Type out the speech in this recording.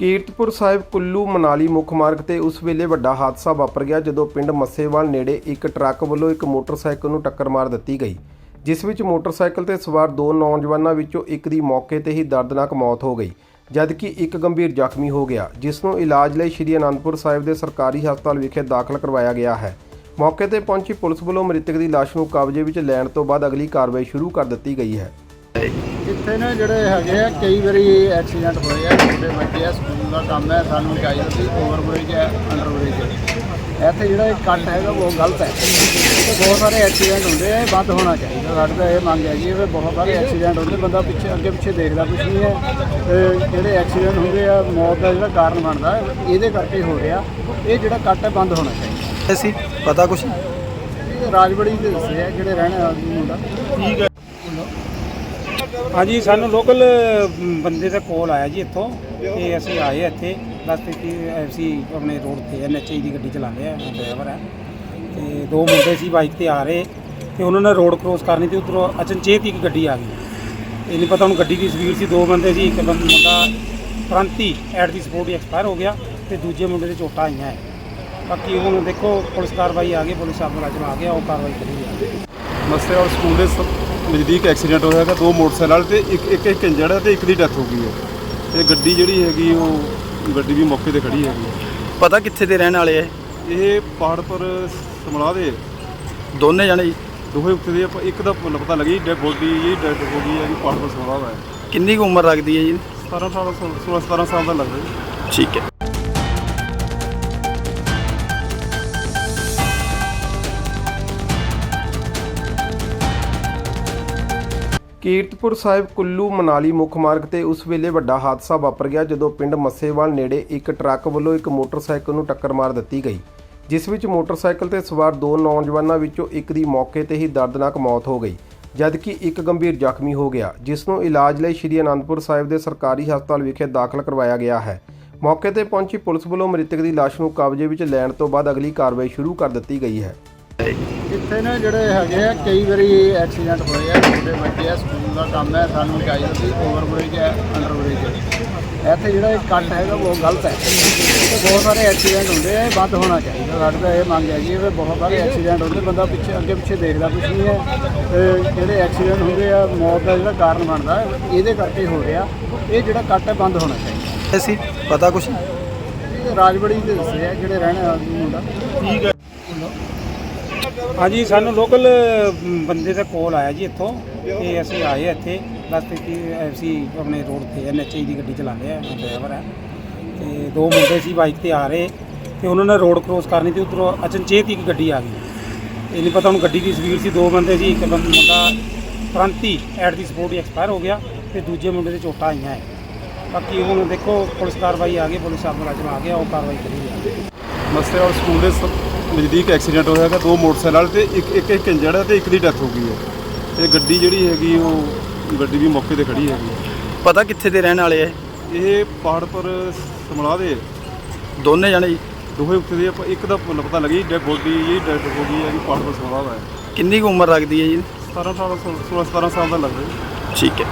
ਕੀਰਤਪੁਰ ਸਾਹਿਬ ਕੁੱਲੂ ਮਨਾਲੀ ਮੁੱਖ ਮਾਰਗ ਤੇ ਉਸ ਵੇਲੇ ਵੱਡਾ ਹਾਦਸਾ ਵਾਪਰ ਗਿਆ ਜਦੋਂ ਪਿੰਡ ਮੱਸੇਵਾਲ ਨੇੜੇ ਇੱਕ ਟਰੱਕ ਵੱਲੋਂ ਇੱਕ ਮੋਟਰਸਾਈਕਲ ਨੂੰ ਟੱਕਰ ਮਾਰ ਦਿੱਤੀ ਗਈ, ਜਿਸ ਵਿੱਚ ਮੋਟਰਸਾਈਕਲ ਤੇ ਸਵਾਰ ਦੋ ਨੌਜਵਾਨਾਂ ਵਿੱਚੋਂ ਇੱਕ ਦੀ ਮੌਕੇ ਤੇ ਹੀ ਦਰਦਨਾਕ ਮੌਤ ਹੋ ਗਈ, ਜਦਕਿ ਇੱਕ ਗੰਭੀਰ ਜ਼ਖਮੀ ਹੋ ਗਿਆ, ਜਿਸ ਨੂੰ ਇਲਾਜ ਲਈ ਸ਼੍ਰੀ ਅਨੰਦਪੁਰ ਸਾਹਿਬ ਦੇ ਸਰਕਾਰੀ ਹਸਪਤਾਲ ਵਿਖੇ ਦਾਖਲ ਕਰਵਾਇਆ ਗਿਆ ਹੈ। ਮੌਕੇ ਤੇ ਪਹੁੰਚੀ ਪੁਲਿਸ ਵੱਲੋਂ ਮ੍ਰਿਤਕ ਦੀ ਲਾਸ਼ ਨੂੰ ਕਬਜ਼ੇ ਵਿੱਚ ਲੈਣ ਤੋਂ ਬਾਅਦ ਅਗਲੀ ਕਾਰਵਾਈ ਸ਼ੁਰੂ ਕਰ ਦਿੱਤੀ ਗਈ ਹੈ। ਇੱਥੇ ਨਾ ਜਿਹੜੇ ਹੈਗੇ ਆ ਕਈ ਵਾਰੀ ਐਕਸੀਡੈਂਟ ਹੋਏ ਆ ਛੋਟੇ ਬੱਚੇ ਆ ਸਕੂਲ ਦਾ ਕੰਮ ਹੈ ਸਾਨੂੰ ਚਾਹੀਦਾ ਸੀ ਓਵਰਬ੍ਰਿਜ ਹੈ ਅੰਡਰਬ੍ਰਿਜ ਇੱਥੇ ਜਿਹੜਾ ਇਹ ਕੱਟ ਹੈਗਾ ਉਹ ਗਲਤ ਹੈ। ਤੇ ਬਹੁਤ ਸਾਰੇ ਐਕਸੀਡੈਂਟ ਹੁੰਦੇ ਆ ਇਹ ਬੰਦ ਹੋਣਾ ਚਾਹੀਦਾ। ਸਾਡੀ ਤਾਂ ਇਹ ਮੰਗ ਹੈ ਜੀ ਵੀ ਬਹੁਤ ਸਾਰੇ ਐਕਸੀਡੈਂਟ ਹੁੰਦੇ ਬੰਦਾ ਪਿੱਛੇ ਅੱਗੇ ਪਿੱਛੇ ਦੇਖਦਾ ਕੁਝ ਨਹੀਂ ਹੈ। ਤੇ ਜਿਹੜੇ ਐਕਸੀਡੈਂਟ ਹੁੰਦੇ ਆ ਮੌਤ ਦਾ ਜਿਹੜਾ ਕਾਰਨ ਬਣਦਾ ਹੈ, ਇਹਦੇ ਕਰਕੇ ਹੀ ਹੋ ਰਿਹਾ। ਇਹ ਜਿਹੜਾ ਕੱਟ ਹੈ ਬੰਦ ਹੋਣਾ ਚਾਹੀਦਾ। ਅਸੀਂ ਪਤਾ ਕੁਛ? ਇਹ ਰਾਜਬੜੀ ਦੇ ਦੱਸੇ ਆ ਜਿਹੜੇ ਰਹਿਣ ਵਾਲੇ ਮੁੰਡਾ। ਹਾਂਜੀ, ਸਾਨੂੰ ਲੋਕਲ ਬੰਦੇ ਦਾ ਕੋਲ ਆਇਆ ਜੀ ਇੱਥੋਂ ਤੇ ਅਸੀਂ ਆਏ ਇੱਥੇ। ਰਸਤੇ 'ਚ ਅਸੀਂ ਆਪਣੇ ਰੋਡ ਤੇ ਐਨਐਚਆਈ ਦੀ ਗੱਡੀ ਚਲਾਉਂਦੇ ਆ ਡਰਾਈਵਰ ਹੈ ਤੇ ਦੋ ਮੁੰਡੇ ਸੀ ਬਾਈਕ ਤੇ ਆ ਰਹੇ ਤੇ ਉਹਨਾਂ ਨੇ ਰੋਡ ਕ੍ਰੋਸ ਕਰਨੀ ਤੇ ਉਧਰੋਂ ਅਚਨਚੇਤ ਇੱਕ ਗੱਡੀ ਆ ਗਈ। ਇਹ ਨਹੀਂ ਪਤਾ ਉਹਨੂੰ ਗੱਡੀ ਦੀ ਸਪੀਡ ਸੀ, ਦੋ ਬੰਦੇ ਸੀ, ਇੱਕ ਬੰਦਾ ਮੁੰਡਾ ਤੁਰੰਤ ਹੀ ਐਟ ਦੀ ਸਪੋਰਟ ਹੀ ਐਕਸਪਾਇਰ ਹੋ ਗਿਆ ਤੇ ਦੂਜੇ ਮੁੰਡੇ ਦੇ ਚੋਟਾਂ ਆਈਆਂ। ਹੈ ਬਾਕੀ ਹੁਣ ਦੇਖੋ, ਪੁਲਿਸ ਕਾਰਵਾਈ ਆ ਗਈ, ਪੁਲਿਸ ਸਾਹਿਬ ਮੁਲਾਜ਼ਮ ਆ ਗਿਆ, ਉਹ ਕਾਰਵਾਈ ਕਰੇਗੀ ਮੱਸੇਵਾਲ ਸਕੂਲ ਦੇ ਨਜ਼ਦੀਕ ਐਕਸੀਡੈਂਟ ਹੋਇਆ ਹੈਗਾ ਦੋ ਮੋਟਰਸਾਈਕਲ ਵਾਲੇ ਤੇ ਇੱਕ ਇੱਕ ਇੱਕ ਇੰਜਰਡ ਹੈ ਤੇ ਇੱਕ ਦੀ ਡੈਥ ਹੋ ਗਈ ਹੈ। ਤੇ ਗੱਡੀ ਜਿਹੜੀ ਹੈਗੀ ਉਹ ਗੱਡੀ ਵੀ ਮੌਕੇ ਤੇ ਖੜੀ ਹੈਗੀ ਪਤਾ ਕਿੱਥੇ ਦੇ ਰਹਿਣ ਵਾਲੇ ਐ ਇਹ? ਪਹਾੜਪੁਰ ਸਮਲਾ ਦੇ। ਦੋਨੇ ਜਣੇ ਜੀ? ਦੋਹੇ ਉੱਤੇ ਦੇ ਆਪਾਂ- ਇੱਕ ਦਾ ਪ- ਪਤਾ ਲੱਗੀ ਡੈਡ ਬੋਡੀ ਇਹ ਡੈਡ ਹੋ ਗਈ ਹੈ ਕਿ ਪਹਾੜਪੁਰ ਸਮਲਾ ਦਾ ਹੈ। ਕਿੰਨੀ ਕੁ ਉਮਰ ਲੱਗਦੀ ਹੈ ਜੀ? 17 ਸਾਲ 16 17 ਸਾਲ ਦਾ ਲੱਗਦਾ ਜੀ। ਠੀਕ ਹੈ। ਕੀਰਤਪੁਰ ਸਾਹਿਬ ਕੁੱਲੂ ਮਨਾਲੀ ਮੁੱਖ ਮਾਰਗ ਤੇ ਉਸ ਵੇਲੇ ਵੱਡਾ ਹਾਦਸਾ ਵਾਪਰ ਗਿਆ ਜਦੋਂ ਪਿੰਡ ਮੱਸੇਵਾਲ ਨੇੜੇ ਇੱਕ ਟਰੱਕ ਵੱਲੋਂ ਇੱਕ ਮੋਟਰਸਾਈਕਲ ਨੂੰ ਟੱਕਰ ਮਾਰ ਦਿੱਤੀ ਗਈ, ਜਿਸ ਵਿੱਚ ਮੋਟਰਸਾਈਕਲ ਤੇ ਸਵਾਰ ਦੋ ਨੌਜਵਾਨਾਂ ਵਿੱਚੋਂ ਇੱਕ ਦੀ ਮੌਕੇ ਤੇ ਹੀ ਦਰਦਨਾਕ ਮੌਤ ਹੋ ਗਈ, ਜਦਕਿ ਇੱਕ ਗੰਭੀਰ ਜ਼ਖਮੀ ਹੋ ਗਿਆ, ਜਿਸ ਨੂੰ ਇਲਾਜ ਲਈ ਸ਼੍ਰੀ ਅਨੰਦਪੁਰ ਸਾਹਿਬ ਦੇ ਸਰਕਾਰੀ ਹਸਪਤਾਲ ਵਿਖੇ ਦਾਖਲ ਕਰਵਾਇਆ ਗਿਆ ਹੈ। ਮੌਕੇ ਤੇ ਪਹੁੰਚੀ ਪੁਲਿਸ ਵੱਲੋਂ ਮ੍ਰਿਤਕ ਦੀ ਲਾਸ਼ ਨੂੰ ਕਬਜ਼ੇ ਵਿੱਚ ਲੈਣ ਤੋਂ ਬਾਅਦ ਅਗਲੀ ਕਾਰਵਾਈ ਸ਼ੁਰੂ ਕਰ ਦਿੱਤੀ ਗਈ ਹੈ। ਇੱਥੇ ਨਾ ਜਿਹੜੇ ਹੈਗੇ ਆ ਕਈ ਵਾਰੀ ਐਕਸੀਡੈਂਟ ਹੋਏ ਆ ਛੋਟੇ ਬੱਚੇ ਆ ਸਕੂਲ ਦਾ ਕੰਮ ਹੈ ਸਾਨੂੰ ਚਾਹੀਦਾ ਸੀ ਓਵਰਬ੍ਰਿਜ ਹੈ ਅੰਡਰਬ੍ਰਿਜ ਇੱਥੇ ਜਿਹੜਾ ਇਹ ਕੱਟ ਹੈਗਾ ਉਹ ਗਲਤ ਹੈ। ਬਹੁਤ ਸਾਰੇ ਐਕਸੀਡੈਂਟ ਹੁੰਦੇ ਆ ਇਹ ਬੰਦ ਹੋਣਾ ਚਾਹੀਦਾ। ਸਾਡੀ ਤਾਂ ਇਹ ਮੰਗ ਹੈ ਜੀ ਵੀ ਬਹੁਤ ਸਾਰੇ ਐਕਸੀਡੈਂਟ ਹੁੰਦੇ ਬੰਦਾ ਪਿੱਛੇ ਅੱਗੇ ਪਿੱਛੇ ਦੇਖਦਾ ਕੁਝ ਨਹੀਂ ਹੈ। ਤੇ ਜਿਹੜੇ ਐਕਸੀਡੈਂਟ ਹੁੰਦੇ ਆ ਮੌਤ ਦਾ ਜਿਹੜਾ ਕਾਰਨ ਬਣਦਾ ਹੈ, ਇਹਦੇ ਕਰਕੇ ਹੀ ਹੋ ਰਿਹਾ। ਇਹ ਜਿਹੜਾ ਕੱਟ ਹੈ ਬੰਦ ਹੋਣਾ ਚਾਹੀਦਾ। ਅਸੀਂ ਪਤਾ ਕੁਛ? ਇਹ ਰਾਜਬੜੀ ਦੇ ਦੱਸੇ ਆ ਜਿਹੜੇ ਰਹਿਣ ਵਾਲੇ ਮੁੰਡਾ। ਹਾਂਜੀ, ਸਾਨੂੰ ਲੋਕਲ ਬੰਦੇ ਦਾ ਕੋਲ ਆਇਆ ਜੀ ਇੱਥੋਂ ਤੇ ਅਸੀਂ ਆਏ ਇੱਥੇ। ਰਸਤੇ 'ਚ ਅਸੀਂ ਆਪਣੇ ਰੋਡ ਤੇ ਐਨਐਚਆਈ ਦੀ ਗੱਡੀ ਚਲਾਉਂਦੇ ਆ ਡਰਾਈਵਰ ਹੈ ਤੇ ਦੋ ਮੁੰਡੇ ਸੀ ਬਾਈਕ ਤੇ ਆ ਰਹੇ ਤੇ ਉਹਨਾਂ ਨੇ ਰੋਡ ਕ੍ਰੋਸ ਕਰਨੀ ਤੇ ਉਧਰੋਂ ਅਚਨਚੇਤ ਹੀ ਇੱਕ ਗੱਡੀ ਆ ਗਈ। ਇਹ ਨਹੀਂ ਪਤਾ ਉਹਨੂੰ ਗੱਡੀ ਦੀ ਸਪੀਡ ਸੀ, ਦੋ ਬੰਦੇ ਸੀ, ਇੱਕ ਬੰਦਾ ਮੁੰਡਾ ਤੁਰੰਤ ਹੀ ਐਟ ਦੀ ਸਪੋਰਟ ਹੀ ਐਕਸਪਾਇਰ ਹੋ ਗਿਆ ਤੇ ਦੂਜੇ ਮੁੰਡੇ ਦੇ ਚੋਟਾਂ ਆਈਆਂ ਹੈ ਬਾਕੀ ਹੁਣ ਦੇਖੋ, ਪੁਲਿਸ ਕਾਰਵਾਈ ਆ ਗਈ, ਪੁਲਿਸ ਸਾਹਿਬ ਮੁਲਾਜ਼ਮ ਆ ਗਿਆ, ਉਹ ਕਾਰਵਾਈ ਕਰੇਗੀ ਔਰ ਸਕੂਲ ਦੇ ਨਜ਼ਦੀਕ ਐਕਸੀਡੈਂਟ ਹੋਇਆ ਹੈਗਾ ਦੋ ਮੋਟਰਸਾਈਕਲ ਵਾਲੇ ਤੇ ਇੱਕ ਇੱਕ ਇੱਕ ਹੈ ਤੇ ਇੱਕ ਦੀ ਡੈਥ ਹੋ ਗਈ ਹੈ। ਤੇ ਗੱਡੀ ਜਿਹੜੀ ਹੈਗੀ ਉਹ ਗੱਡੀ ਵੀ ਮੌਕੇ ਤੇ ਖੜੀ ਹੈਗੀ ਪਤਾ ਕਿੱਥੇ ਦੇ ਰਹਿਣ ਵਾਲੇ ਐ ਇਹ? ਪਹਾੜਪੁਰ ਸਮਲਾ ਦੇ ਦੋਨੇ ਜਣੇ ਜੀ? ਦੋਹੇ ਉੱਤੇ ਦੇ ਆਪਾਂ- ਇੱਕ ਦਾ ਪ- ਪਤਾ ਲੱਗੀ ਡੈਡ ਬੋਡੀ ਇਹ ਡੈਡ ਹੋ ਗਈ ਹੈ ਕਿ ਪਹਾੜਪੁਰ ਸਮਲਾ ਦਾ ਹੈ। ਕਿੰਨੀ ਕੁ ਉਮਰ ਲੱਗਦੀ ਹੈ ਜੀ? 17 ਸਾਲ 16 17 ਸਾਲ ਦਾ ਲੱਗਦਾ ਜੀ। ਠੀਕ ਹੈ।